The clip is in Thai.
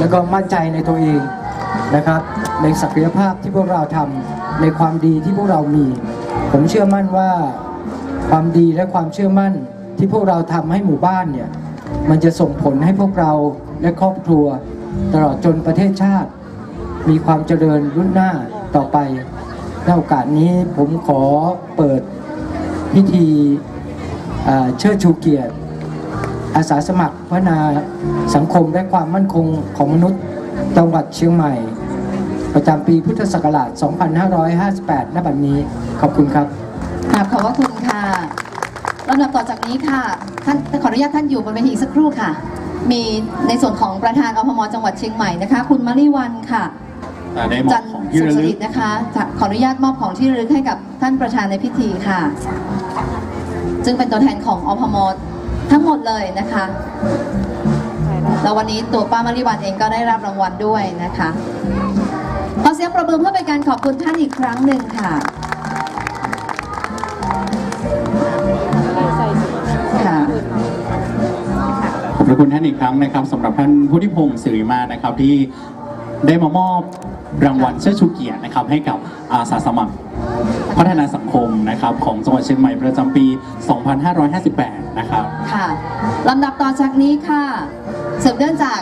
แล้วก็มั่นใจในตัวเองนะครับ ในศักยภาพที่พวกเราทำในความดีที่พวกเรามี ผมเชื่อมั่นว่าความดีและความเชื่อมั่นที่พวกเราทำให้หมู่บ้านเนี่ยมันจะส่งผลให้พวกเราและครอบครัว ตลอดจนประเทศชาติ มีความเจริญรุ่นหน้าต่อไปในโอกาสนี้ผมขอเปิดพิธีเชิดชูเกียรติ อาสาสมัครพัฒนาสังคมและความมั่นคงของมนุษย์จังหวัดเชียงใหม่ ประจำปีพุทธศักราช 2558ณบัดนี้ขอบคุณครับกราบขอบพระคุณค่ะลำดับต่อจากนี้ค่ะท่านขออนุญาตท่านอยู่บนเวทีอีกสักครู่ค่ะ มีในส่วนของประธานอพมจังหวัดเชียงใหม่นะคะ คุณมริวันค่ะอ่าได้มอจับนทร์ของที่สุขระสลึริกตนะคะจะขออนุญาตมอบของที่ระลึกให้กับท่านประธานในพิธีค่ะ ซึ่งเป็นตัวแทนของอพม ทั้งหมดเลยนะคะแล้ววันนี้ตัวป้ามริวันเองก็ได้รับรางวัลด้วยนะคะขอเสียงประมือเพื่อเป็นการขอบคุณท่านอีกครั้งหนึ่งค่ะค่ะขอบพระคุณท่านอีกครั้งนะครับสำหรับท่านผู้ที่พงศ์สิริมานะครับที่ ได้มามอบรางวัลเชิดชูเกียรตินะครับให้กับอาสาสมัครพัฒนาสังคมนะครับของจังหวัดเชียงใหม่ประจำปี 2558 นะครับ ค่ะลำดับต่อจากนี้ค่ะสืบเนื่องจาก